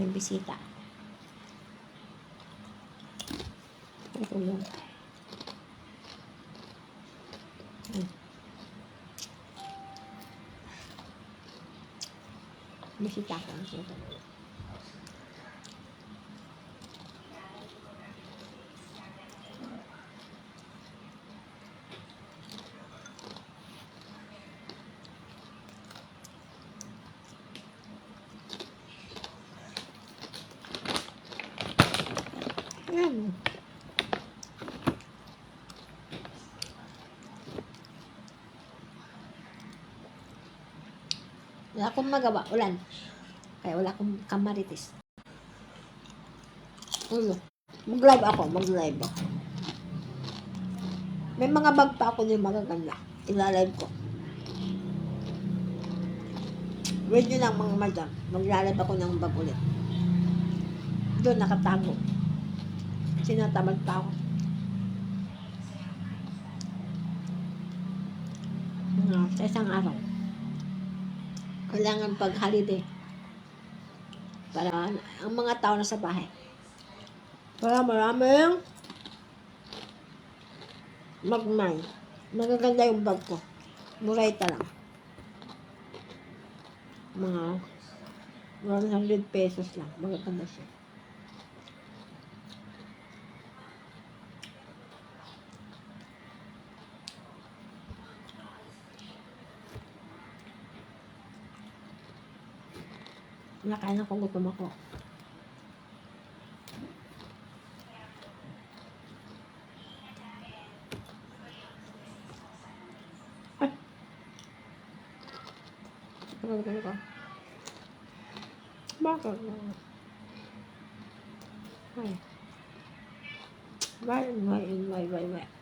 May bisita. Ito yun. Hmm. Bisita ka. Ito. Ayan. Wala akong magawa. Ulan. Kaya wala akong kamaritis. Ulo. Mag-live ako. Mag-live ako. May mga bag pa ako yung magaganda. Ilalive ko. Nyo lang mga madam. Maglalive ako ng bag ulit. Doon nakatago. Sinatamad pa ako. Mga sa isang araw. Kailangan pag holiday. Para ang mga tao na sa bahay. Para maraming magmay. Magaganda yung bag ko. Murayta lang. Mga 100 pesos lang. Magaganda siya. Nakain ako gutom ako. Ano ba ka? Bakit? Ay. Bye, bye, bye, bye, bye.